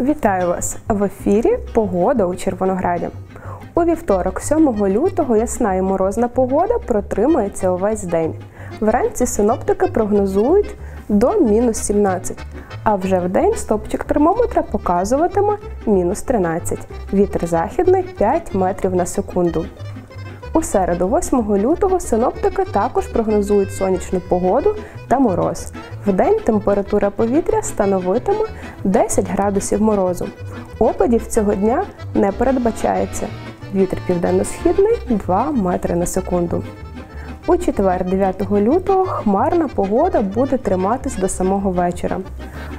Вітаю вас! В ефірі Погода у Червонограді. У вівторок, 7 лютого, ясна і морозна погода протримається увесь день. Вранці синоптики прогнозують до мінус 17, а вже в день стопчик термометра показуватиме мінус 13. Вітер західний 5 метрів на секунду. У середу, 8 лютого, синоптики також прогнозують сонячну погоду та мороз. Вдень температура повітря становитиме 10 градусів морозу. Опадів цього дня не передбачається. Вітер південно-східний 2 метри на секунду. У четвер, 9 лютого, хмарна погода буде триматись до самого вечора.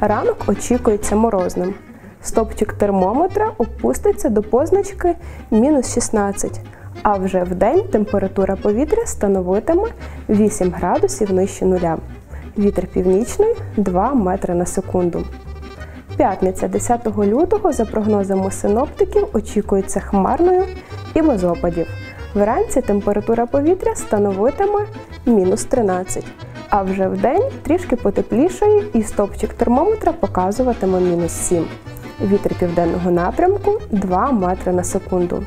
Ранок очікується морозним. Стопчик термометра опуститься до позначки мінус 16, а вже в день температура повітря становитиме 8 градусів нижче нуля. Вітер північний 2 метри на секунду. П'ятниця 10 лютого, за прогнозами синоптиків, очікується хмарною і без опадів. Вранці температура повітря становитиме мінус 13, а вже в день трішки потеплішає і стопчик термометра показуватиме мінус 7. Вітер південного напрямку 2 метри на секунду.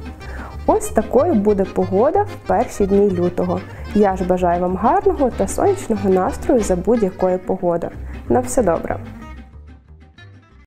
Ось такою буде погода в перші дні лютого. Я ж бажаю вам гарного та сонячного настрою за будь-якої погоди. На все добре!